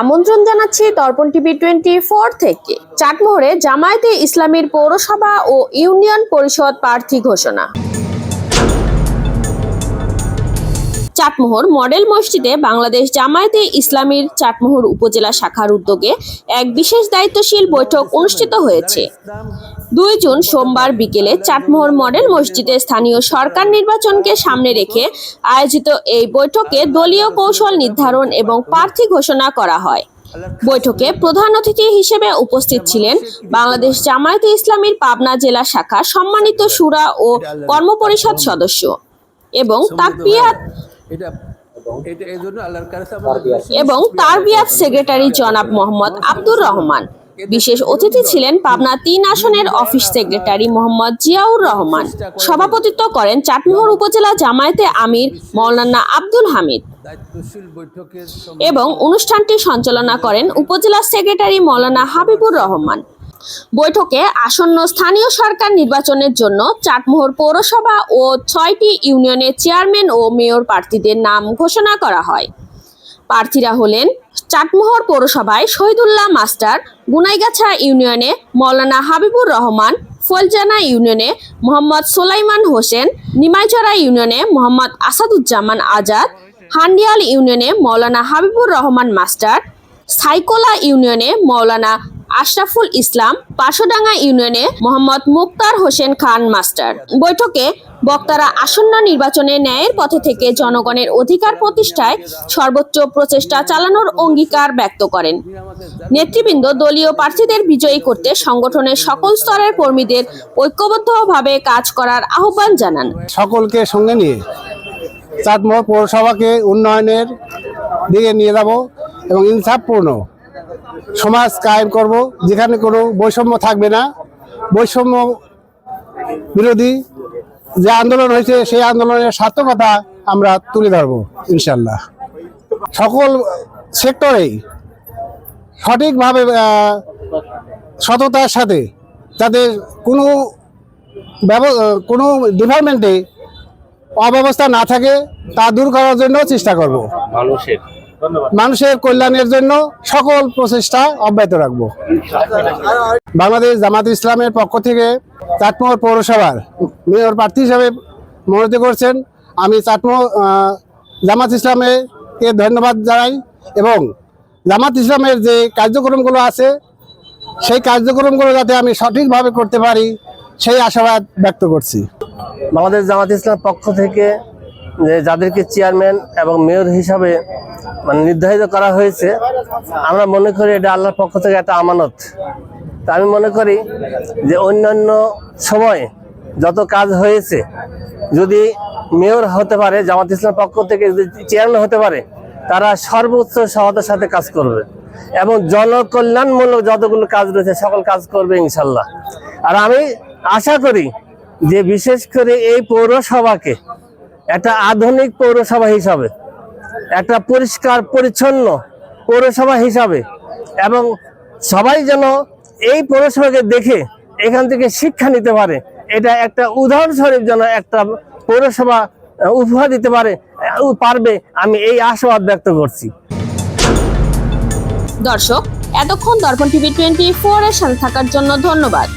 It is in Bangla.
আমন্ত্রণ জানাচ্ছি দর্পণ টিভি টোয়েন্টি ফোর থেকে। চাটমোহরে জামায়াতে ইসলামীর পৌরসভা ও ইউনিয়ন পরিষদ প্রার্থী ঘোষণা। চাটমোহর মডেল মসজিদে বাংলাদেশ জামায়াতে ইসলামীর চাটমোহর উপজেলা শাখার উদ্যোগে এক বিশেষ দায়িত্বশীল বৈঠক অনুষ্ঠিত হয়েছে। দুই জুন সোমবার বিকেলে চাটমোহর মডেল মসজিদে স্থানীয় সরকার নির্বাচনকে সামনে রেখে আয়োজিত এই বৈঠকে দলীয় কৌশল নির্ধারণ এবং প্রার্থী ঘোষণা করা হয়। বৈঠকে প্রধান অতিথি হিসেবে উপস্থিত ছিলেন বাংলাদেশ জামায়াতে ইসলামীর পাবনা জেলা শাখা সম্মানিত সুরা ও কর্মপরিষদ সদস্য এবং তাকবিয়াত এবং তারবিয়াত সেক্রেটারি জনাব মোহাম্মদ আব্দুর রহমান। বিশেষ অতিথি ছিলেন পাবনা তিন আসনের অফিস সেক্রেটারি মোহাম্মদ জিয়াউর রহমান। সভাপতিত্ব করেন চাটমোহর উপজেলা জামায়াতে আমির মৌলানা আব্দুল হামিদ। এবং অনুষ্ঠানটি সঞ্চালনা করেন উপজেলা সেক্রেটারি মৌলানা হাবিবুর রহমান। বৈঠকে আসন্ন স্থানীয় সরকার নির্বাচনের জন্য চাটমোহর পৌরসভা ও ছয়টি ইউনিয়নের চেয়ারম্যান ও মেয়র প্রার্থীদের নাম ঘোষণা করা হয়। প্রার্থীরা হলেন চাটমোহর পৌরসভায় শহীদুল্লাহ মাস্টার গুনাইগাছা ইউনিয়নে মৌলানা হাবিবুর রহমান, ফলজানা ইউনিয়নে মোহাম্মদ সোলাইমান হোসেন নিমাইচড়া ইউনিয়নে মোহাম্মদ আসাদুজ্জামান আজাদ, হান্ডিয়াল ইউনিয়নে মৌলানা হাবিবুর রহমান মাস্টার, সাইকোলা ইউনিয়নে মৌলানা আশরাফুল ইসলাম, পাশোডাঙ্গা ইউনিয়নে মোহাম্মদ মুক্তার হোসেন খান, মাস্টার। বৈঠকে বক্তারা আসন্ন নির্বাচনে ন্যায়ের পথে থেকে জনগণের অধিকার প্রতিষ্ঠায় সর্বোচ্চ প্রচেষ্টা চালানোর অঙ্গীকার ব্যক্ত করেন। নেতৃবৃন্দ দলীয় প্রার্থীদের বিজয়ী করতে সংগঠনের সকল স্তরের কর্মীদের ঐক্যবদ্ধভাবে কাজ করার আহ্বান জানান। সকলকে সঙ্গে নিয়ে চাটমোহর পৌরসভাকে উন্নয়নের দিকে নিয়ে যাব এবং ইনসাফপূর্ণ সমাজ কায়েম করব, যেখানে কোনো বৈষম্য থাকবে না। বৈষম্য বিরোধী যে আন্দোলন হয়েছে, সেই আন্দোলনের সার্থকতা আমরা তুলে ধরব ইনশাল্লাহ সকল সেক্টরেই সঠিকভাবে সততার সাথে যাতে কোনো কোনো ডিপার্টমেন্টে অব্যবস্থা না থাকে, তা দূর করার জন্য চেষ্টা করব। মানুষের কল্যাণের জন্য সকল প্রচেষ্টা অব্যাহত রাখব। বাংলাদেশ জামাত ইসলামের পক্ষ থেকে চাটমোহর পৌরসভার মেয়র প্রার্থী হিসাবে মনোনীত করছেন। আমি চাটমোহর জামাত ইসলামকে ধন্যবাদ জানাই এবং জামাত ইসলামের যে কার্যক্রমগুলো আছে সেই কার্যক্রমগুলো যাতে আমি সঠিকভাবে করতে পারি সেই আশাবাদ ব্যক্ত করছি। বাংলাদেশ জামাত ইসলাম পক্ষ থেকে যে যাদেরকে চেয়ারম্যান এবং মেয়র হিসাবে মানে নির্ধারিত করা হয়েছে। আমরা মনে করি এটা আল্লাহর পক্ষ থেকে একটা আমানত। তা আমি মনে করি যে অন্যান্য সময় যত কাজ হয়েছে, যদি মেয়র হতে পারে, জামাত ইসলাম পক্ষ থেকে যদি চেয়ারম্যান হতে পারে, তারা সর্বোচ্চ সহায়তার সাথে কাজ করবে। এবং জনকল্যাণমূলক যতগুলো কাজ রয়েছে, সকল কাজ করবে ইনশাল্লাহ আর আমি আশা করি যে বিশেষ করে এই পৌরসভাকে একটা আধুনিক পৌরসভা হিসাবে একটা পরিষ্কার, পরিচ্ছন্ন পৌরসভা হিসাবে। এবং সবাই যেন এই পৌরসভাকে দেখে এখান থেকে শিক্ষা নিতে পারে। এটা একটা উদাহরণস্বরূপ যেন একটা পৌরসভা উপহার দিতে পারে পারবে আমি এই আশাবাদ ব্যক্ত করছি। দর্শক, এতক্ষণ দর্পণ টিভি টোয়েন্টি ফোর এর সাথে থাকার জন্য ধন্যবাদ।